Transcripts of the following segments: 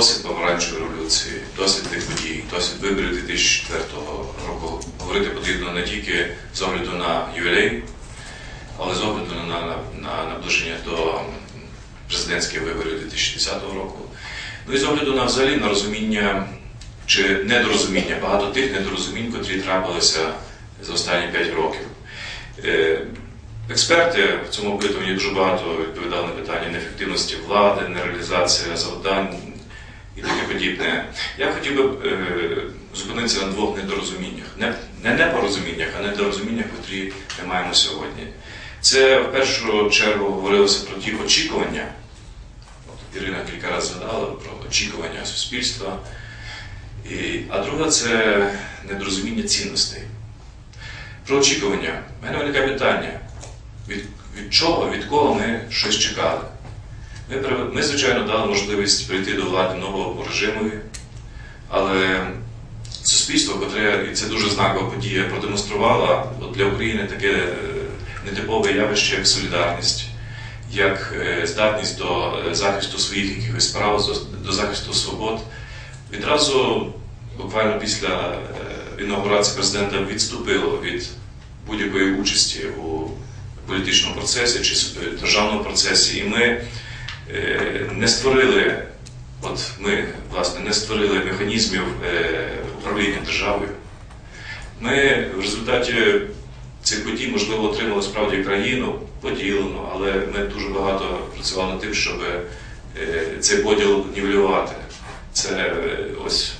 досвід помаранчевої революції, досвід тих подій, досвід виборів 2004 року говорити потрібно не тільки з огляду на ювілей, але з огляду на, на, на наближення до президентських виборів 2010 року. Ну і з огляду на взагалі на розуміння чи недорозуміння, багато тих недорозумінь, котрі трапилися за останні 5 років. Е, Експерти в цьому опитуванні дуже багато відповідали на питання неефективності влади, нереалізація завдань і таке подібне. Я хотів би е, зупинитися на двох недорозуміннях. Не, не непорозуміннях, а недорозуміннях, котрі ми маємо сьогодні. Це в першу чергу говорилося про ті очікування. От Ірина кілька разів згадала про очікування суспільства. І, а друге це недорозуміння цінностей. Про очікування. У мене виникає питання, від, від чого, від кого ми щось чекали. Ми, звичайно, дали можливість прийти до влади нового режиму, але суспільство, котре, і це дуже знакова подія, продемонструвало для України таке е, нетипове явище, як солідарність, як е, здатність до е, захисту своїх якихось прав, до- захисту свобод. Відразу, буквально після інаугурації президента, відступило від будь-якої участі у політичному процесі чи державному процесі. І ми не створили, от ми, власне, не створили механізмів е, управління державою. Ми в результаті цих подій, можливо, отримали справді країну поділену, але ми дуже багато працювали над тим, щоб е, цей поділ нівелювати. Це е, ось,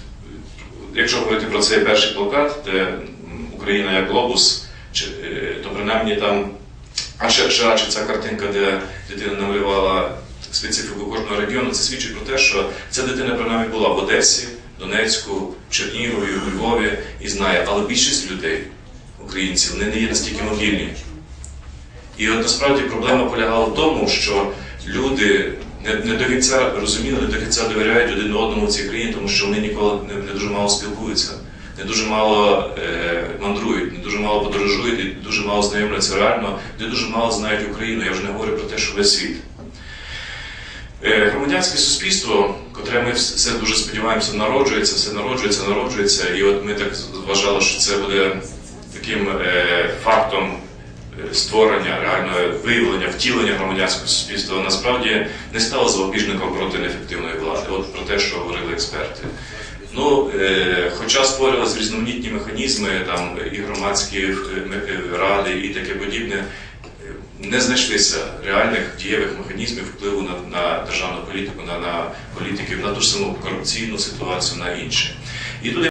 якщо говорити про цей перший плакат, де Україна як глобус, е, то принаймні там, а ще радше ця картинка, де дитина намалювала специфіку кожного регіону, це свідчить про те, що ця дитина принаймні була в Одесі, Донецьку, Чернігові, у Львові і знає, але більшість людей, українців, вони не є настільки мобільні. І от насправді проблема полягала в тому, що люди не, не до кінця розуміли, не до кінця довіряють один одному в цій країні, тому що вони ніколи не, не дуже мало спілкуються, не дуже мало е, мандрують, не дуже мало подорожують, і дуже мало знайомляться реально, не дуже мало знають Україну. Я вже не говорю про те, що весь світ. Е, Громадянське суспільство, котре ми все дуже сподіваємося, народжується, все народжується, народжується, і от ми так вважали, що це буде таким е, фактом е, створення, реального виявлення, втілення громадянського суспільства, насправді не стало запобіжником проти неефективної влади. От про те, що говорили експерти. Ну, хоча створювалися різноманітні механізми, там і громадські ради, і таке подібне, не знайшлися реальних дієвих механізмів впливу на, на державну політику, на, на політиків, на ту ж саму корупційну ситуацію, на інше. І тут